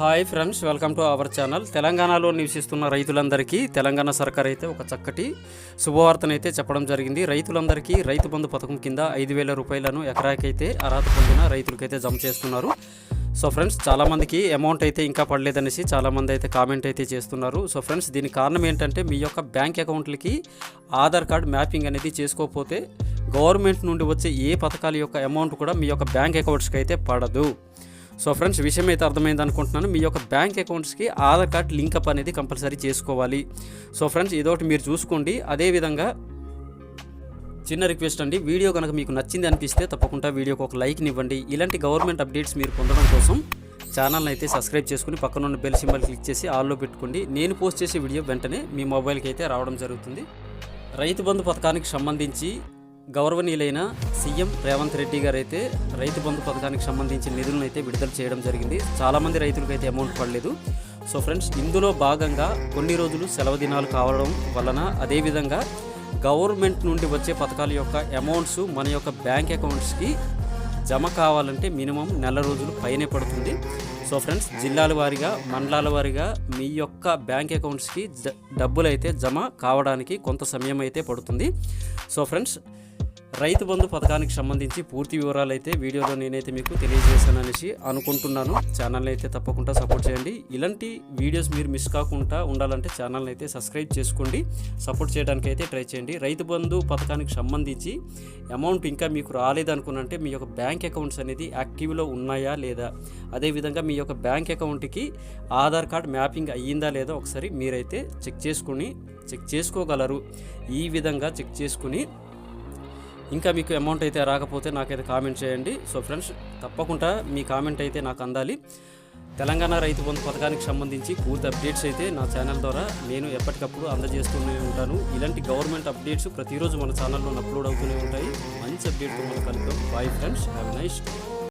Hi friends welcome to our channel. తెలంగాణలో నివసిస్తున్న రైతులందరికీ తెలంగాణ సర్కార్ అయితే ఒక చక్కటి శుభవార్తనైతే చెప్పడం జరిగింది. రైతులందరికీ రైతు బంధు పథకం కింద ఐదు వేల రూపాయలను ఎకరాకైతే అర్హత పొందిన రైతులకైతే జమ చేస్తున్నారు. సో ఫ్రెండ్స్ చాలామందికి అమౌంట్ అయితే ఇంకా పడలేదనేసి చాలామంది అయితే కామెంట్ అయితే చేస్తున్నారు. సో ఫ్రెండ్స్ దీనికి కారణం ఏంటంటే మీ యొక్క బ్యాంక్ అకౌంట్లకి ఆధార్ కార్డ్ మ్యాపింగ్ అనేది చేసుకోకపోతే గవర్నమెంట్ నుండి వచ్చే ఏ పథకాల యొక్క అమౌంట్ కూడా మీ యొక్క బ్యాంక్ అకౌంట్స్కి అయితే పడదు. సో ఫ్రెండ్స్ విషయం అయితే అర్థమైంది అనుకుంటున్నాను. మీ యొక్క బ్యాంక్ అకౌంట్స్కి ఆధార్ కార్డ్ లింకప్ అనేది కంపల్సరీ చేసుకోవాలి. సో ఫ్రెండ్స్ ఇదొకటి మీరు చూసుకోండి. అదేవిధంగా చిన్న రిక్వెస్ట్ అండి. వీడియో కనుక మీకు నచ్చింది అనిపిస్తే తప్పకుండా వీడియోకి ఒక లైక్నివ్వండి ఇలాంటి గవర్నమెంట్ అప్డేట్స్ మీరు పొందడం కోసం ఛానల్ని అయితే సబ్స్క్రైబ్ చేసుకుని పక్కన ఉన్న బెల్ సింబల్ క్లిక్ చేసి ఆల్లో పెట్టుకోండి. నేను పోస్ట్ చేసే వీడియో వెంటనే మీ మొబైల్కి అయితే రావడం జరుగుతుంది. రైతు బంధు పథకానికి సంబంధించి గౌరవనీయులైన సీఎం రేవంత్ రెడ్డి గారు అయితే రైతు బంధు పథకానికి సంబంధించిన నిధులను అయితే విడుదల చేయడం జరిగింది. చాలామంది రైతులకు అయితే అమౌంట్ పడలేదు. సో ఫ్రెండ్స్ ఇందులో భాగంగా కొన్ని రోజులు సెలవు దినాలు కావడం వలన అదేవిధంగా గవర్నమెంట్ నుండి వచ్చే పథకాల యొక్క అమౌంట్స్ మన యొక్క బ్యాంక్ అకౌంట్స్కి జమ కావాలంటే మినిమం నెల రోజులు పైనే పడుతుంది. సో ఫ్రెండ్స్ జిల్లాల వారీగా మండలాల వారీగా మీ యొక్క బ్యాంక్ అకౌంట్స్కి జ డబ్బులు అయితే జమ కావడానికి కొంత సమయం అయితే పడుతుంది. సో ఫ్రెండ్స్ రైతు బంధు పథకానికి సంబంధించి పూర్తి వివరాలు అయితే వీడియోలో నేనైతే మీకు తెలియజేశాననేసి అనుకుంటున్నాను. ఛానల్ని అయితే తప్పకుండా సపోర్ట్ చేయండి. ఇలాంటి వీడియోస్ మీరు మిస్ కాకుండా ఉండాలంటే ఛానల్ని అయితే సబ్స్క్రైబ్ చేసుకోండి. సపోర్ట్ చేయడానికి అయితే ట్రై చేయండి. రైతు బంధు పథకానికి సంబంధించి అమౌంట్ ఇంకా మీకు రాలేదనుకున్నంటే మీ యొక్క బ్యాంక్ అకౌంట్స్ అనేది యాక్టివ్లో ఉన్నాయా లేదా? అదేవిధంగా మీ యొక్క బ్యాంక్ అకౌంట్కి ఆధార్ కార్డ్ మ్యాపింగ్ అయ్యిందా లేదా ఒకసారి మీరైతే చెక్ చేసుకుని చెక్ చేసుకోగలరు. ఈ విధంగా చెక్ చేసుకుని ఇంకా మీకు అమౌంట్ అయితే రాకపోతే నాకైతే కామెంట్ చేయండి. సో ఫ్రెండ్స్ తప్పకుండా మీ కామెంట్ అయితే నాకు అందాలి. తెలంగాణ రైతు బంధు పథకానికి సంబంధించి పూర్తి అప్డేట్స్ అయితే నా ఛానల్ ద్వారా నేను ఎప్పటికప్పుడు అందజేస్తూనే ఉంటాను. ఇలాంటి గవర్నమెంట్ అప్డేట్స్ ప్రతిరోజు మన ఛానల్లో అప్లోడ్ అవుతూనే ఉంటాయి. మంచి అప్డేట్తో మనం కలుద్దాం. Bye friends have nice